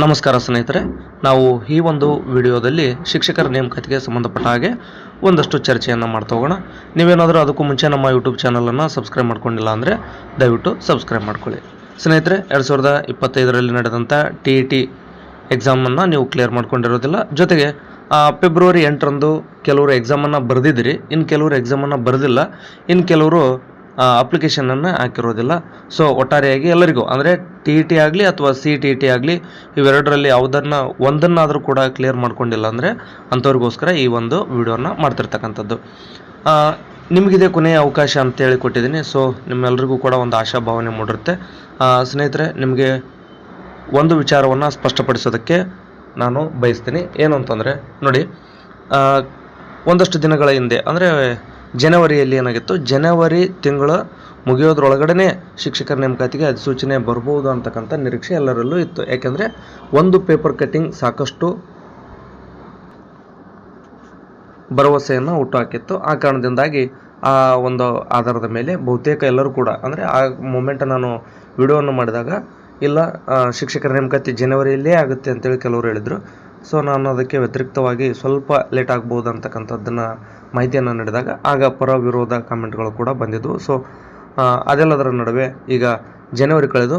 ನಮಸ್ಕಾರ ಸ್ನೇಹಿತರೆ. ನಾವು ಈ ಒಂದು ವಿಡಿಯೋದಲ್ಲಿ ಶಿಕ್ಷಕರ ನೇಮಕಾತಿಗೆ ಸಂಬಂಧಪಟ್ಟ ಹಾಗೆ ಒಂದಷ್ಟು ಚರ್ಚೆಯನ್ನು ಮಾಡ್ತಾ ಹೋಗೋಣ. ನೀವೇನಾದರೂ ಅದಕ್ಕೂ ಮುಂಚೆ ನಮ್ಮ ಯೂಟ್ಯೂಬ್ ಚಾನಲನ್ನು ಸಬ್ಸ್ಕ್ರೈಬ್ ಮಾಡ್ಕೊಂಡಿಲ್ಲ ಅಂದರೆ ದಯವಿಟ್ಟು ಸಬ್ಸ್ಕ್ರೈಬ್ ಮಾಡ್ಕೊಳ್ಳಿ. ಸ್ನೇಹಿತರೆ, ಎರಡು ಸಾವಿರದ ಇಪ್ಪತ್ತೈದರಲ್ಲಿ ನಡೆದಂಥ ಟಿ ಇ ಟಿ ಎಕ್ಸಾಮನ್ನು ನೀವು ಕ್ಲಿಯರ್ ಮಾಡ್ಕೊಂಡಿರೋದಿಲ್ಲ. ಜೊತೆಗೆ ಫೆಬ್ರವರಿ ಎಂಟರಂದು ಕೆಲವರು ಎಕ್ಸಾಮನ್ನು ಬರೆದಿದ್ದೀರಿ ಇನ್ನು ಕೆಲವರು ಎಕ್ಸಾಮನ್ನು ಬರೆದಿಲ್ಲ. ಇನ್ನು ಕೆಲವರು ಅಪ್ಲಿಕೇಶನನ್ನು ಹಾಕಿರೋದಿಲ್ಲ. ಸೊ ಒಟ್ಟಾರೆಯಾಗಿ ಎಲ್ಲರಿಗೂ, ಅಂದರೆ ಟಿ ಟಿ ಆಗಲಿ ಅಥವಾ ಸಿ ಟಿ ಟಿ ಆಗಲಿ, ಇವೆರಡರಲ್ಲಿ ಯಾವುದನ್ನು, ಒಂದನ್ನಾದರೂ ಕೂಡ ಕ್ಲಿಯರ್ ಮಾಡ್ಕೊಂಡಿಲ್ಲ ಅಂದರೆ ಅಂಥವ್ರಿಗೋಸ್ಕರ ಈ ಒಂದು ವಿಡಿಯೋನ ಮಾಡ್ತಿರ್ತಕ್ಕಂಥದ್ದು. ನಿಮಗಿದೆ ಕೊನೆಯ ಅವಕಾಶ ಅಂತೇಳಿ ಕೊಟ್ಟಿದ್ದೀನಿ. ಸೊ ನಿಮ್ಮೆಲ್ಲರಿಗೂ ಕೂಡ ಒಂದು ಆಶಾಭಾವನೆ ಮೂಡಿರುತ್ತೆ. ಸ್ನೇಹಿತರೆ, ನಿಮಗೆ ಒಂದು ವಿಚಾರವನ್ನು ಸ್ಪಷ್ಟಪಡಿಸೋದಕ್ಕೆ ನಾನು ಬಯಸ್ತೀನಿ. ಏನು ಅಂತಂದರೆ, ನೋಡಿ ಒಂದಷ್ಟು ದಿನಗಳ ಹಿಂದೆ, ಅಂದರೆ ಜನವರಿಯಲ್ಲಿ ಏನಾಗಿತ್ತು? ಜನವರಿ ತಿಂಗಳ ಮುಗಿಯೋದ್ರೊಳಗಡೆ ಶಿಕ್ಷಕರ ನೇಮಕಾತಿಗೆ ಅಧಿಸೂಚನೆ ಬರ್ಬೋದು ಅಂತಕ್ಕಂಥ ನಿರೀಕ್ಷೆ ಎಲ್ಲರಲ್ಲೂ ಇತ್ತು. ಯಾಕೆಂದರೆ ಒಂದು ಪೇಪರ್ ಕಟ್ಟಿಂಗ್ ಸಾಕಷ್ಟು ಭರವಸೆಯನ್ನು ಹುಟ್ಟುಹಾಕಿತ್ತು ಆ ಕಾರಣದಿಂದಾಗಿ ಆ ಒಂದು ಆಧಾರದ ಮೇಲೆ ಬಹುತೇಕ ಎಲ್ಲರೂ ಕೂಡ, ಅಂದರೆ ಆ ಮೂಮೆಂಟ್ ನಾನು ವಿಡಿಯೋವನ್ನು ಮಾಡಿದಾಗ, ಇಲ್ಲ ಶಿಕ್ಷಕರ ನೇಮಕಾತಿ ಜನವರಿಯಲ್ಲೇ ಆಗುತ್ತೆ ಅಂತೇಳಿ ಕೆಲವರು ಹೇಳಿದರು. ಸೊ ನಾನು ಅದಕ್ಕೆ ವ್ಯತಿರಿಕ್ತವಾಗಿ ಸ್ವಲ್ಪ ಲೇಟ್ ಆಗ್ಬೋದು ಅಂತಕ್ಕಂಥದ್ದನ್ನು ಮಾಹಿತಿಯನ್ನು ನೀಡಿದಾಗ ಆಗ ಪರ ವಿರೋಧ ಕಾಮೆಂಟ್ಗಳು ಕೂಡ ಬಂದಿದ್ದವು ಸೊ ಅದೆಲ್ಲದರ ನಡುವೆ ಈಗ ಜನವರಿ ಕಳೆದು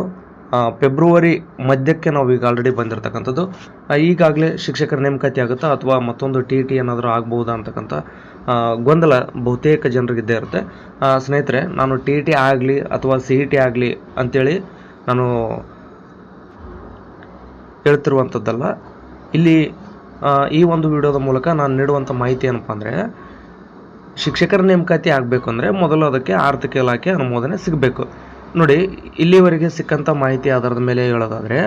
ಫೆಬ್ರವರಿ ಮಧ್ಯಕ್ಕೆ ನಾವು ಈಗ ಆಲ್ರೆಡಿ ಬಂದಿರತಕ್ಕಂಥದ್ದು. ಈಗಾಗಲೇ ಶಿಕ್ಷಕರ ನೇಮಕಾತಿ ಆಗುತ್ತಾ ಅಥವಾ ಮತ್ತೊಂದು ಟಿ ಟಿ ಏನಾದರೂ ಆಗ್ಬೋದಾ ಅಂತಕ್ಕಂಥ ಗೊಂದಲ ಬಹುತೇಕ ಜನರಿಗಿದ್ದೇ ಇರುತ್ತೆ. ಸ್ನೇಹಿತರೆ, ನಾನು ಟಿ ಟಿ ಆಗಲಿ ಅಥವಾ ಸಿ ಇ ಟಿ ಆಗಲಿ ಅಂಥೇಳಿ ನಾನು ಹೇಳ್ತಿರುವಂಥದ್ದಲ್ಲ ಇಲ್ಲಿ ಈ ಒಂದು ವಿಡಿಯೋದ ಮೂಲಕ ನಾನು ನೀಡುವಂಥ ಮಾಹಿತಿ ಏನಪ್ಪ ಅಂದರೆ, ಶಿಕ್ಷಕರ ನೇಮಕಾತಿ ಆಗಬೇಕು ಅಂದರೆ ಮೊದಲು ಅದಕ್ಕೆ ಆರ್ಥಿಕ ಇಲಾಖೆ ಅನುಮೋದನೆ ಸಿಗಬೇಕು. ನೋಡಿ, ಇಲ್ಲಿವರೆಗೆ ಸಿಕ್ಕಂಥ ಮಾಹಿತಿ ಆಧಾರದ ಮೇಲೆ ಹೇಳೋದಾದರೆ,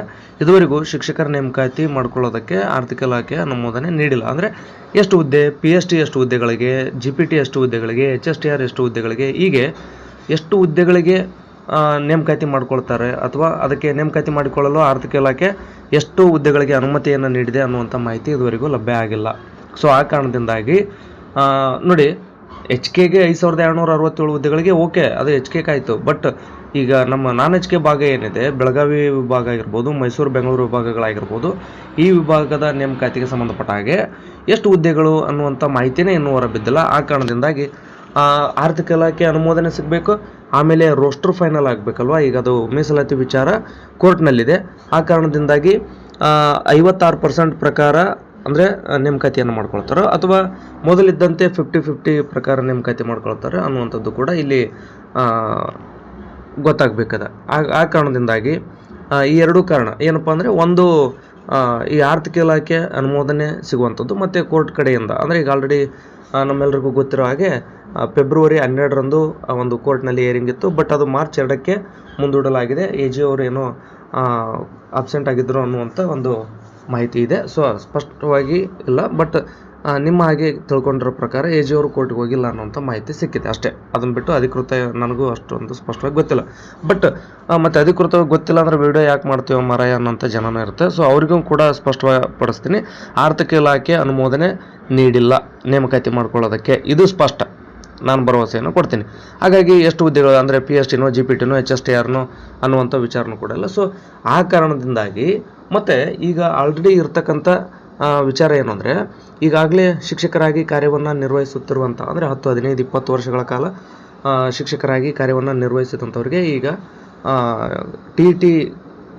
ಇದುವರೆಗೂ ಶಿಕ್ಷಕರ ನೇಮಕಾತಿ ಮಾಡ್ಕೊಳ್ಳೋದಕ್ಕೆ ಆರ್ಥಿಕ ಇಲಾಖೆ ಅನುಮೋದನೆ ನೀಡಿಲ್ಲ. ಅಂದರೆ, ಎಷ್ಟು ಹುದ್ದೆ ಪಿ ಎಸ್ ಟಿ ಎಷ್ಟು ಹುದ್ದೆಗಳಿಗೆ ಜಿ ಪಿ ಟಿ ಎಷ್ಟು ಹುದ್ದೆಗಳಿಗೆ ಎಚ್ ಎಸ್ ಟಿ ಆರ್ ಎಷ್ಟು ಹುದ್ದೆಗಳಿಗೆ, ಹೀಗೆ ಎಷ್ಟು ಹುದ್ದೆಗಳಿಗೆ ನೇಮಕಾತಿ ಮಾಡ್ಕೊಳ್ತಾರೆ ಅಥವಾ ಅದಕ್ಕೆ ನೇಮಕಾತಿ ಮಾಡಿಕೊಳ್ಳಲು ಆರ್ಥಿಕ ಇಲಾಖೆ ಎಷ್ಟು ಹುದ್ದೆಗಳಿಗೆ ಅನುಮತಿಯನ್ನು ನೀಡಿದೆ ಅನ್ನುವಂಥ ಮಾಹಿತಿ ಇದುವರೆಗೂ ಲಭ್ಯ ಆಗಿಲ್ಲ. ಸೊ ಆ ಕಾರಣದಿಂದಾಗಿ ನೋಡಿ, ಎಚ್ ಕೆಗೆ ಐದು ಸಾವಿರದ ಏಳ್ನೂರ ಅರವತ್ತೇಳು ಹುದ್ದೆಗಳಿಗೆ ಓಕೆ, ಅದು ಎಚ್ ಕೆ ಕಾಯಿತು. ಬಟ್ ಈಗ ನಮ್ಮ ನಾನ್ ಎಚ್ ಕೆ ಭಾಗ ಏನಿದೆ, ಬೆಳಗಾವಿ ವಿಭಾಗ ಆಗಿರ್ಬೋದು, ಮೈಸೂರು, ಬೆಂಗಳೂರು ವಿಭಾಗಗಳಾಗಿರ್ಬೋದು, ಈ ವಿಭಾಗದ ನೇಮಕಾತಿಗೆ ಸಂಬಂಧಪಟ್ಟ ಹಾಗೆ ಎಷ್ಟು ಹುದ್ದೆಗಳು ಅನ್ನುವಂಥ ಮಾಹಿತಿನೇ ಇನ್ನೂ ಹೊರಬಿದ್ದಿಲ್ಲ. ಆ ಕಾರಣದಿಂದಾಗಿ ಆರ್ಥಿಕ ಇಲಾಖೆ ಅನುಮೋದನೆ ಸಿಗಬೇಕು, ಆಮೇಲೆ ರೋಸ್ಟರ್ ಫೈನಲ್ ಆಗಬೇಕಲ್ವಾ? ಈಗ ಅದು ಮೀಸಲಾತಿ ವಿಚಾರ ಕೋರ್ಟ್ನಲ್ಲಿದೆ. ಆ ಕಾರಣದಿಂದಾಗಿ ಐವತ್ತಾರು ಪರ್ಸೆಂಟ್ ಪ್ರಕಾರ ಅಂದರೆ ನೇಮಕಾತಿಯನ್ನು ಮಾಡ್ಕೊಳ್ತಾರೋ, ಅಥವಾ ಮೊದಲಿದ್ದಂತೆ ಫಿಫ್ಟಿ ಫಿಫ್ಟಿ ಪ್ರಕಾರ ನೇಮಕಾತಿ ಮಾಡ್ಕೊಳ್ತಾರೆ ಅನ್ನುವಂಥದ್ದು ಕೂಡ ಇಲ್ಲಿ ಗೊತ್ತಾಗಬೇಕದ. ಆ ಕಾರಣದಿಂದಾಗಿ ಈ ಎರಡೂ ಕಾರಣ. ಏನಪ್ಪ ಅಂದರೆ, ಒಂದು ಈ ಆರ್ಥಿಕ ಇಲಾಖೆ ಅನುಮೋದನೆ ಸಿಗುವಂಥದ್ದು, ಮತ್ತು ಕೋರ್ಟ್ ಕಡೆಯಿಂದ. ಅಂದರೆ ಈಗ ಆಲ್ರೆಡಿ ನಮ್ಮೆಲ್ಲರಿಗೂ ಗೊತ್ತಿರೋ ಹಾಗೆ ಫೆಬ್ರವರಿ ಹನ್ನೆರಡರಂದು ಆ ಒಂದು ಕೋರ್ಟ್ನಲ್ಲಿ ಏರಿಂಗ್ ಇತ್ತು ಬಟ್ ಅದು ಮಾರ್ಚ್ ಎರಡಕ್ಕೆ ಮುಂದೂಡಲಾಗಿದೆ. ಎ ಜಿ ಅವರು ಏನೋ ಅಬ್ಸೆಂಟ್ ಆಗಿದ್ದರು ಅನ್ನುವಂಥ ಒಂದು ಮಾಹಿತಿ ಇದೆ. ಸೊ ಸ್ಪಷ್ಟವಾಗಿ ಇಲ್ಲ ಬಟ್ ನಿಮ್ಮ ಹಾಗೆ ತಿಳ್ಕೊಂಡಿರೋ ಪ್ರಕಾರ ಎ ಜಿ ಅವರು ಕೋರ್ಟ್ಗೆ ಹೋಗಿಲ್ಲ ಅನ್ನೋಂಥ ಮಾಹಿತಿ ಸಿಕ್ಕಿದೆ ಅಷ್ಟೇ. ಅದನ್ನು ಬಿಟ್ಟು ಅಧಿಕೃತ ನನಗೂ ಅಷ್ಟೊಂದು ಸ್ಪಷ್ಟವಾಗಿ ಗೊತ್ತಿಲ್ಲ. ಬಟ್ ಮತ್ತು ಅಧಿಕೃತವಾಗಿ ಗೊತ್ತಿಲ್ಲ ಅಂದರೆ ವಿಡಿಯೋ ಯಾಕೆ ಮಾಡ್ತೀವೋ ಮರಾಯ ಅನ್ನೋಂಥ ಜನನೂ ಇರುತ್ತೆ. ಸೊ ಅವರಿಗೂ ಕೂಡ ಸ್ಪಷ್ಟವಾಗಿ ಪಡಿಸ್ತೀನಿ ಆರ್ಥಿಕ ಇಲಾಖೆ ಅನುಮೋದನೆ ನೀಡಿಲ್ಲ. ನೇಮಕಾತಿ ಮಾಡ್ಕೊಳ್ಳೋದಕ್ಕೆ ಇದು ಸ್ಪಷ್ಟ. ನಾನು ಭರವಸೆಯನ್ನು ಕೊಡ್ತೀನಿ. ಹಾಗಾಗಿ ಎಷ್ಟು ಹುದ್ದೆಗಳು ಅಂದರೆ ಪಿ ಎಸ್ ಟಿನೋ ಜಿ ಪಿ ಟಿನೋ ಎಚ್ ಎಸ್ ಟಿ ಆರ್ನೋ ಅನ್ನುವಂಥ ವಿಚಾರನೂ ಕೂಡ ಇಲ್ಲ. ಸೊ ಆ ಕಾರಣದಿಂದಾಗಿ ಮತ್ತು ಈಗ ಆಲ್ರೆಡಿ ಇರ್ತಕ್ಕಂಥ ವಿಚಾರ ಏನು ಅಂದರೆ, ಈಗಾಗಲೇ ಶಿಕ್ಷಕರಾಗಿ ಕಾರ್ಯವನ್ನು ನಿರ್ವಹಿಸುತ್ತಿರುವಂಥ ಅಂದರೆ ಹತ್ತು, ಹದಿನೈದು, ಇಪ್ಪತ್ತು ವರ್ಷಗಳ ಕಾಲ ಶಿಕ್ಷಕರಾಗಿ ಕಾರ್ಯವನ್ನು ನಿರ್ವಹಿಸಿದಂಥವ್ರಿಗೆ ಈಗ ಟಿ ಟಿ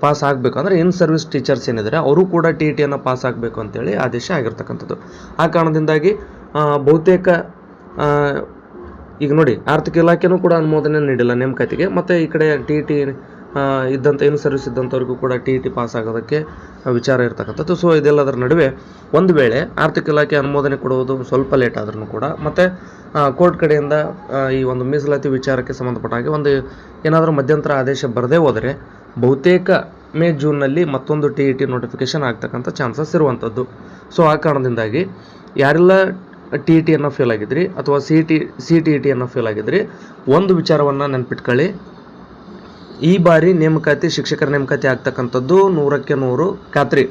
ಪಾಸ್ ಆಗಬೇಕು. ಅಂದರೆ ಇನ್ ಸರ್ವಿಸ್ ಟೀಚರ್ಸ್ ಏನಿದ್ದಾರೆ ಅವರು ಕೂಡ ಟಿ ಟಿಯನ್ನು ಪಾಸ್ ಆಗಬೇಕು ಅಂತೇಳಿ ಆದೇಶ ಆಗಿರ್ತಕ್ಕಂಥದ್ದು. ಆ ಕಾರಣದಿಂದಾಗಿ ಬಹುತೇಕ ಈಗ ನೋಡಿ, ಆರ್ಥಿಕ ಇಲಾಖೆನೂ ಕೂಡ ಅನುಮೋದನೆ ನೀಡಿಲ್ಲ ನೇಮಕಾತಿಗೆ. ಮತ್ತು ಈ ಕಡೆ ಟಿ ಟಿ ಇದ್ದಂಥ ಏನು ಸರ್ವಿಸ್ ಇದ್ದಂಥವ್ರಿಗೂ ಕೂಡ ಟಿ ಟಿ ಪಾಸ್ ಆಗೋದಕ್ಕೆ ವಿಚಾರ ಇರ್ತಕ್ಕಂಥದ್ದು. ಸೊ ಇದೆಲ್ಲದರ ನಡುವೆ ಒಂದು ವೇಳೆ ಆರ್ಥಿಕ ಇಲಾಖೆ ಅನುಮೋದನೆ ಕೊಡುವುದು ಸ್ವಲ್ಪ ಲೇಟ್ ಆದ್ರೂ ಕೂಡ, ಮತ್ತು ಕೋರ್ಟ್ ಕಡೆಯಿಂದ ಈ ಒಂದು ಮೀಸಲಾತಿ ವಿಚಾರಕ್ಕೆ ಸಂಬಂಧಪಟ್ಟ ಹಾಗೆ ಒಂದು ಏನಾದರೂ ಮಧ್ಯಂತರ ಆದೇಶ ಬರದೇ ಹೋದರೆ ಬಹುತೇಕ ಮೇ ಜೂನ್ನಲ್ಲಿ ಮತ್ತೊಂದು ಟಿ ಇ ಟಿ ನೋಟಿಫಿಕೇಷನ್ ಆಗ್ತಕ್ಕಂಥ ಚಾನ್ಸಸ್ ಇರುವಂಥದ್ದು. ಸೊ ಆ ಕಾರಣದಿಂದಾಗಿ ಯಾರೆಲ್ಲ ಟಿ ಇ ಟಿಯನ್ನು ಫೇಲ್ ಆಗಿದ್ರಿ ಅಥವಾ C T C T E ಟಿಯನ್ನು fail ಆಗಿದ್ರಿ, ಒಂದು ವಿಚಾರವನ್ನು ನೆನ್ಪಿಟ್ಕೊಳ್ಳಿ. ಈ ಬಾರಿ ನೇಮಕಾತಿ, ಶಿಕ್ಷಕರ ನೇಮಕಾತಿ ಆಗ್ತಕ್ಕಂಥದ್ದು ನೂರಕ್ಕೆ ನೂರು. ಖಾತ್ರಿ.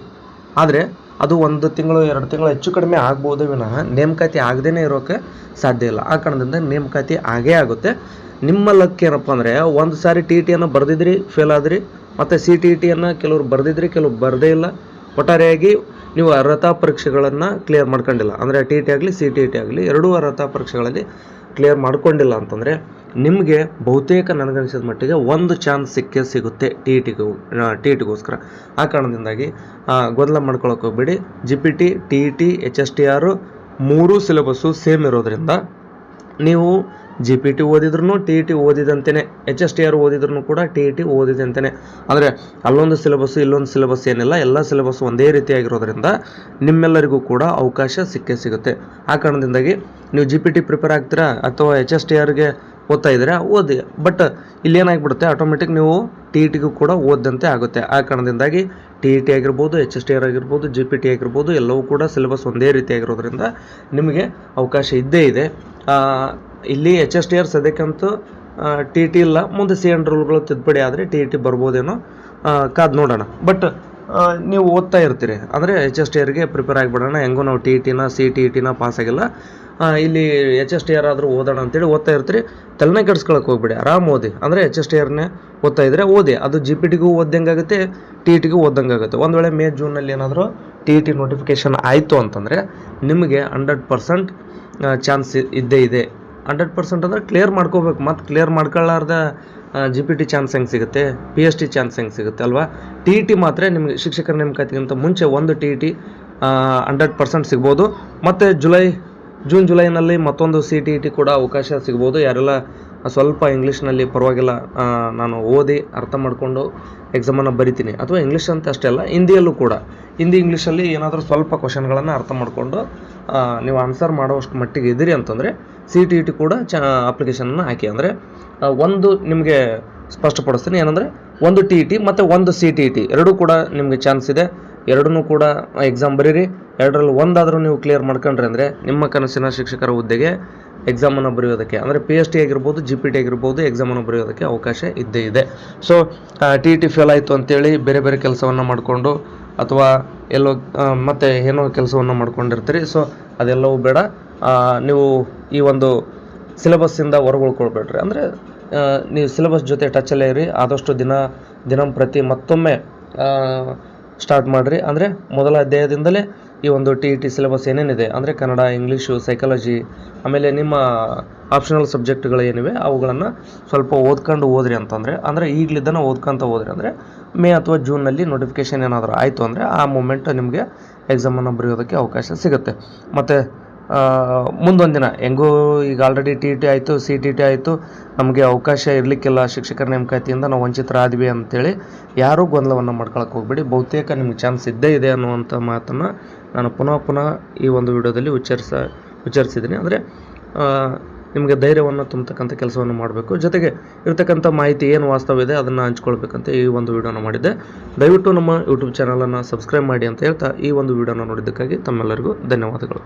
ಆದರೆ ಅದು ಒಂದು ತಿಂಗಳು, ಎರಡು ತಿಂಗಳು ಹೆಚ್ಚು ಕಡಿಮೆ ಆಗ್ಬೋದು ವಿನಃ ನೇಮಕಾತಿ ಆಗದೇ ಇರೋಕ್ಕೆ ಸಾಧ್ಯ ಇಲ್ಲ. ಆ ಕಾರಣದಿಂದ ನೇಮಕಾತಿ ಆಗೇ ಆಗುತ್ತೆ. ನಿಮ್ಮ ಲಕ್ ಏನಪ್ಪ ಅಂದರೆ ಒಂದು ಸಾರಿ ಟಿ ಟಿಯನ್ನು ಬರೆದಿದ್ರಿ ಫೇಲ್ ಆದ್ರಿ. ಮತ್ತು ಸಿ ಟಿ ಟಿಯನ್ನು ಕೆಲವ್ರು ಬರೆದಿದ್ರಿ, ಕೆಲವ್ರು ಬರದೇ ಇಲ್ಲ. ಒಟ್ಟಾರೆಯಾಗಿ ನೀವು ಅರ್ಹತಾ ಪರೀಕ್ಷೆಗಳನ್ನು ಕ್ಲಿಯರ್ ಮಾಡ್ಕೊಂಡಿಲ್ಲ. ಅಂದರೆ ಟಿ ಟಿ ಆಗಲಿ ಸಿ ಟಿ ಟಿ ಆಗಲಿ, ಎರಡೂ ಅರ್ಹತಾ ಪರೀಕ್ಷೆಗಳಲ್ಲಿ ಕ್ಲಿಯರ್ ಮಾಡ್ಕೊಂಡಿಲ್ಲ ಅಂತಂದರೆ ನಿಮಗೆ ಬಹುತೇಕ ನನಗನಿಸಿದ ಮಟ್ಟಿಗೆ ಒಂದು ಚಾನ್ಸ್ ಸಿಕ್ಕೇ ಸಿಗುತ್ತೆ ಟಿ ಟಿಗೂ ಟಿ ಇ ಟಿಗೋಸ್ಕರ ಆ ಕಾರಣದಿಂದಾಗಿ ಗೊಂದಲ ಮಾಡ್ಕೊಳಕ್ಕೆ ಹೋಗ್ಬೇಡಿ. G P T T E T H S T R ಮೂರೂ ಸಿಲೆಬಸ್ಸು ಸೇಮ್ ಇರೋದರಿಂದ ನೀವು ಜಿ ಪಿ ಟಿ ಓದಿದ್ರು ಟಿ ಇ ಟಿ ಓದಿದಂತೆಯೇ ಎಚ್ ಎಸ್ ಟಿ ಆರ್ ಓದಿದ್ರು ಕೂಡ ಟಿ ಇ ಟಿ ಓದಿದಂತೆಯೇ ಅಂದರೆ ಅಲ್ಲೊಂದು ಸಿಲೆಬಸ್ ಇಲ್ಲೊಂದು ಸಿಲೆಬಸ್ ಏನಿಲ್ಲ, ಎಲ್ಲ ಸಿಲೆಬಸ್ ಒಂದೇ ರೀತಿಯಾಗಿರೋದ್ರಿಂದ ನಿಮ್ಮೆಲ್ಲರಿಗೂ ಕೂಡ ಅವಕಾಶ ಸಿಕ್ಕೇ ಸಿಗುತ್ತೆ. ಆ ಕಾರಣದಿಂದಾಗಿ ನೀವು ಜಿ ಪಿ ಟಿ ಪ್ರಿಪೇರ್ ಆಗ್ತೀರಾ ಅಥವಾ ಎಚ್ ಎಸ್ ಟಿ ಆರ್ಗೆ ಓದ್ತಾ ಇದ್ದೀರಾ, ಓದಿ. ಬಟ್ ಇಲ್ಲಿ ಏನಾಗ್ಬಿಡುತ್ತೆ ಆಟೋಮೆಟಿಕ್ ನೀವು ಟಿ ಇ ಟಿಗೂ ಕೂಡ ಓದಂತೆ ಆಗುತ್ತೆ. ಆ ಕಾರಣದಿಂದಾಗಿ ಟಿ ಇ ಟಿ ಆಗಿರ್ಬೋದು ಎಚ್ ಎಸ್ ಟಿ ಆರ್ ಆಗಿರ್ಬೋದು ಜಿ ಪಿ ಟಿ ಆಗಿರ್ಬೋದು, ಎಲ್ಲವೂ ಕೂಡ ಸಿಲೆಬಸ್ ಒಂದೇ ರೀತಿಯಾಗಿರೋದ್ರಿಂದ ನಿಮಗೆ ಅವಕಾಶ ಇದ್ದೇ ಇದೆ. ಇಲ್ಲಿ ಎಚ್ ಎಸ್ ಟಿ ಆರ್ ಸದ್ಯಕ್ಕಂತೂ ಟಿ ಟಿ ಇಲ್ಲ. ಮುಂದೆ ಸಿ ಎನ್ ರೂಲ್ಗಳು ತಿದ್ದುಪಡಿ ಆದರೆ ಟಿ ಟಿ ಬರ್ಬೋದೇನೋ ಕಾದು ನೋಡೋಣ. ಬಟ್ ನೀವು ಓದ್ತಾ ಇರ್ತೀರಿ. ಅಂದರೆ ಎಚ್ ಎಸ್ ಟಿ ಆರ್ಗೆ ಪ್ರಿಪೇರ್ ಆಗಿಬಿಡೋಣ. ಹೆಂಗೋ ನಾವು ಟಿ ಟಿನ ಸಿ ಟಿ ಟಿನ ಪಾಸ್ ಆಗಿಲ್ಲ. ಇಲ್ಲಿ ಎಚ್ ಎಸ್ ಟಿ ಆರ್ ಆದರೂ ಓದೋಣ ಅಂತೇಳಿ ಓದ್ತಾ ಇರ್ತೀರಿ. ತಲೆನೇ ಕೆಡ್ಸ್ಕೊಳಕ್ಕೆ ಹೋಗ್ಬಿಡಿ. ಆರಾಮ್ ಓದಿ. ಅಂದರೆ ಎಚ್ ಎಸ್ ಟಿ ಆರ್ನೇ ಓದ್ತಾ ಇದ್ದರೆ ಓದಿ. ಅದು ಜಿ ಪಿ ಟಿಗೂ ಓದ್ದಂಗೆ ಆಗುತ್ತೆ ಟಿ ಟಿಗೂ ಓದ್ದಂಗೆ ಆಗುತ್ತೆ ಒಂದು ವೇಳೆ ಮೇ ಜೂನಲ್ಲಿ ಏನಾದರೂ ಟಿ ಇ ಟಿ ನೋಟಿಫಿಕೇಷನ್ ಆಯಿತು ಅಂತಂದರೆ ನಿಮಗೆ ಹಂಡ್ರೆಡ್ ಪರ್ಸೆಂಟ್ ಚಾನ್ಸ್ ಇದ್ದೇ ಇದೆ. ಹಂಡ್ರೆಡ್ ಪರ್ಸೆಂಟ್ ಅಂದರೆ ಕ್ಲಿಯರ್ ಮಾಡ್ಕೋಬೇಕು. ಮತ್ತು ಕ್ಲಿಯರ್ ಮಾಡ್ಕೊಳ್ಳಾರ್ದ ಜಿ ಪಿ ಟಿ ಚಾನ್ಸ್ ಹೆಂಗೆ ಸಿಗುತ್ತೆ? ಪಿ ಎಚ್ ಟಿ ಚಾನ್ಸ್ ಹೆಂಗೆ ಸಿಗುತ್ತೆ ಅಲ್ವಾ? ಟಿ ಇ ಟಿ ಮಾತ್ರ ನಿಮಗೆ ಶಿಕ್ಷಕರ ನೇಮಕಾತಿಗಿಂತ ಮುಂಚೆ ಒಂದು T E T hundred percent ಸಿಗ್ಬೋದು. ಮತ್ತು ಜುಲೈ, ಜೂನ್ ಜುಲೈನಲ್ಲಿ ಮತ್ತೊಂದು ಸಿ ಟಿ ಇ ಟಿ ಕೂಡ ಅವಕಾಶ ಸಿಗ್ಬೋದು. ಯಾರೆಲ್ಲ ಸ್ವಲ್ಪ ಇಂಗ್ಲೀಷ್ನಲ್ಲಿ ಪರವಾಗಿಲ್ಲ ನಾನು ಓದಿ ಅರ್ಥ ಮಾಡಿಕೊಂಡು ಎಕ್ಸಾಮನ್ನು ಬರಿತೀನಿ. ಅಥವಾ ಇಂಗ್ಲೀಷ್ ಅಂತ ಅಷ್ಟೇ ಅಲ್ಲ, ಹಿಂದಿಯಲ್ಲೂ ಕೂಡ. ಹಿಂದಿ, ಇಂಗ್ಲೀಷಲ್ಲಿ ಏನಾದರೂ ಸ್ವಲ್ಪ ಕ್ವಶನ್ಗಳನ್ನು ಅರ್ಥ ಮಾಡಿಕೊಂಡು ನೀವು ಆನ್ಸರ್ ಮಾಡೋವಷ್ಟು ಮಟ್ಟಿಗೆ ಇದ್ದೀರಿ ಅಂತಂದರೆ ಸಿ ಟಿ ಇ ಟಿ ಕೂಡ ಚ ಅಪ್ಲಿಕೇಶನನ್ನು ಹಾಕಿ. ಅಂದರೆ ಒಂದು ನಿಮಗೆ ಸ್ಪಷ್ಟಪಡಿಸ್ತೀನಿ ಏನಂದರೆ, ಒಂದು ಟಿ ಇ ಟಿ ಮತ್ತು ಒಂದು ಸಿ ಟಿ ಇ ಟಿ ಎರಡೂ ಕೂಡ ನಿಮಗೆ ಚಾನ್ಸ್ ಇದೆ. ಎರಡನ್ನೂ ಕೂಡ ಎಕ್ಸಾಮ್ ಬರೀರಿ. ಎರಡರಲ್ಲಿ ಒಂದಾದರೂ ನೀವು ಕ್ಲಿಯರ್ ಮಾಡ್ಕೊಂಡ್ರೆ ಅಂದರೆ, ನಿಮ್ಮ ಕನಸಿನ ಶಿಕ್ಷಕರ ಹುದ್ದೆಗೆ ಎಕ್ಸಾಮನ್ನು ಬರೆಯೋದಕ್ಕೆ. ಅಂದರೆ ಪಿ ಎಚ್ ಟಿ ಆಗಿರ್ಬೋದು ಜಿ ಪಿ ಟಿ ಆಗಿರ್ಬೋದು ಎಕ್ಸಾಮನ್ನು ಬರೆಯೋದಕ್ಕೆ ಅವಕಾಶ ಇದ್ದೇ ಇದೆ. ಸೊ ಟಿ ಟಿ ಫೇಲ್ ಆಯಿತು ಅಂತೇಳಿ ಬೇರೆ ಬೇರೆ ಕೆಲಸವನ್ನು ಮಾಡಿಕೊಂಡು ಅಥವಾ ಎಲ್ಲೋ ಮತ್ತು ಏನೋ ಕೆಲಸವನ್ನು ಮಾಡ್ಕೊಂಡಿರ್ತೀರಿ. ಸೊ ಅದೆಲ್ಲವೂ ಬೇಡ. ನೀವು ಈ ಒಂದು ಸಿಲೆಬಸ್ಸಿಂದ ಹೊರಗೆ ಉಳ್ಕೊಳ್ಬೇಡ್ರಿ ಅಂದರೆ ನೀವು ಸಿಲೆಬಸ್ ಜೊತೆ ಟಚಲ್ಲೇ ಇರಿ. ಆದಷ್ಟು ದಿನ, ದಿನಂಪ್ರತಿ ಮತ್ತೊಮ್ಮೆ ಸ್ಟಾರ್ಟ್ ಮಾಡಿರಿ. ಅಂದರೆ ಮೊದಲ ಅಧ್ಯಾಯದಿಂದಲೇ ಈ ಒಂದು ಟಿ ಇ ಟಿ ಸಿಲೆಬಸ್ ಏನೇನಿದೆ? ಅಂದರೆ ಕನ್ನಡ ಇಂಗ್ಲೀಷು ಸೈಕಾಲಜಿ ಆಮೇಲೆ ನಿಮ್ಮ ಆಪ್ಷನಲ್ ಸಬ್ಜೆಕ್ಟ್ಗಳು ಏನಿವೆ? ಅವುಗಳನ್ನು ಸ್ವಲ್ಪ ಓದ್ಕೊಂಡು ಹೋದ್ರಿ ಅಂತಂದರೆ, ಅಂದರೆ ಈಗಲಿದ್ದಾನೆ ಓದ್ಕೊಂತ ಹೋದ್ರಿ ಅಂದರೆ ಮೇ ಅಥವಾ ಜೂನ್ನಲ್ಲಿ ನೋಟಿಫಿಕೇಷನ್ ಏನಾದರೂ ಆಯಿತು ಅಂದರೆ ಆ ಮೂಮೆಂಟ್ ನಿಮಗೆ ಎಕ್ಸಾಮನ್ನು ಬರೆಯೋದಕ್ಕೆ ಅವಕಾಶ ಸಿಗುತ್ತೆ. ಮತ್ತು ಮುಂದೊಂದು ದಿನ ಹೆಂಗೂ ಈಗ ಆಲ್ರೆಡಿ ಟಿ ಟಿ ಆಯಿತು ಸಿ ಟಿ ಟಿ ಆಯಿತು, ನಮಗೆ ಅವಕಾಶ ಇರಲಿಕ್ಕಿಲ್ಲ ಶಿಕ್ಷಕರ ನೇಮಕಾತಿಯಿಂದ, ನಾವು ವಂಚಿತರಾದ್ವಿ ಅಂತೇಳಿ ಯಾರೂ ಗೊಂದಲವನ್ನು ಮಾಡ್ಕೊಳಕ್ಕೆ ಹೋಗ್ಬೇಡಿ. ಬಹುತೇಕ ನಿಮ್ಗೆ ಚಾನ್ಸ್ ಇದ್ದೇ ಇದೆ ಅನ್ನುವಂಥ ಮಾತನ್ನು ನಾನು ಪುನಃ ಪುನಃ ಈ ಒಂದು ವಿಡಿಯೋದಲ್ಲಿ ಉಚ್ಚರಿಸ, ಉಚ್ಚರಿಸಿದ್ದೀನಿ. ಅಂದರೆ ನಿಮಗೆ ಧೈರ್ಯವನ್ನು ತುಂಬತಕ್ಕಂಥ ಕೆಲಸವನ್ನು ಮಾಡಬೇಕು. ಜೊತೆಗೆ ಇರತಕ್ಕಂಥ ಮಾಹಿತಿ ಏನು ವಾಸ್ತವ ಇದೆ ಅದನ್ನು ಹಂಚ್ಕೊಳ್ಬೇಕಂತ ಈ ಒಂದು ವಿಡಿಯೋನ ಮಾಡಿದ್ದೆ. ದಯವಿಟ್ಟು ನಮ್ಮ ಯೂಟ್ಯೂಬ್ ಚಾನಲನ್ನು ಸಬ್ಸ್ಕ್ರೈಬ್ ಮಾಡಿ ಅಂತ ಹೇಳ್ತಾ ಈ ಒಂದು ವಿಡಿಯೋನ ನೋಡಿದ್ದಕ್ಕಾಗಿ ತಮ್ಮೆಲ್ಲರಿಗೂ ಧನ್ಯವಾದಗಳು.